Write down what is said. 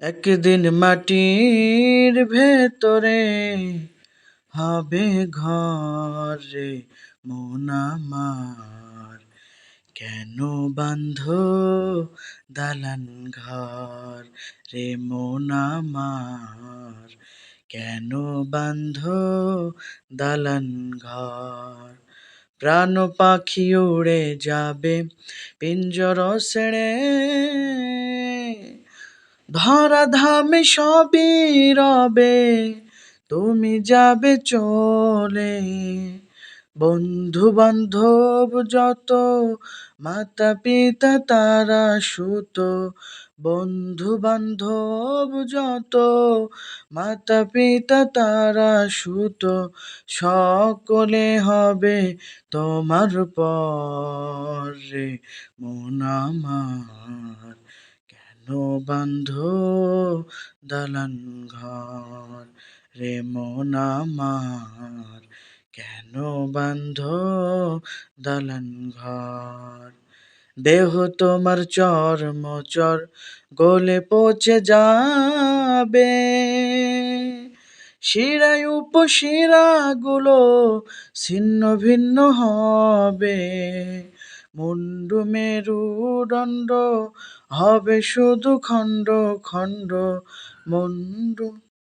একদিন মাটির ভেতরে হবে ঘর মন আমার। কেন বান্ধ দালান ঘর রে মন কেন বান্ধ দালান ঘর? প্রাণ পাখি উড়ে যাবে, পিঞ্জর ছেড়ে ধরা ধামে সবই রবে, তুমি যাবে চলে। বন্ধু বান্ধব যত মাতা পিতা তারা সুত। বন্ধু বান্ধব যত মাতা পিতা তারা সুত। সকলে হবে তোমার পরে মন কেন বান্ধ, দালান ঘর রে মন আমার। কেন বান্ধ, দালান ঘর? দেহ তোমার চর, গলে পচে যাবে। শিরায় উপশিরাগুলো ছিন্ন ভিন্ন হবে। মুন্ডু মেরুদণ্ড হবে শুধু খণ্ড খণ্ড মুন্ডু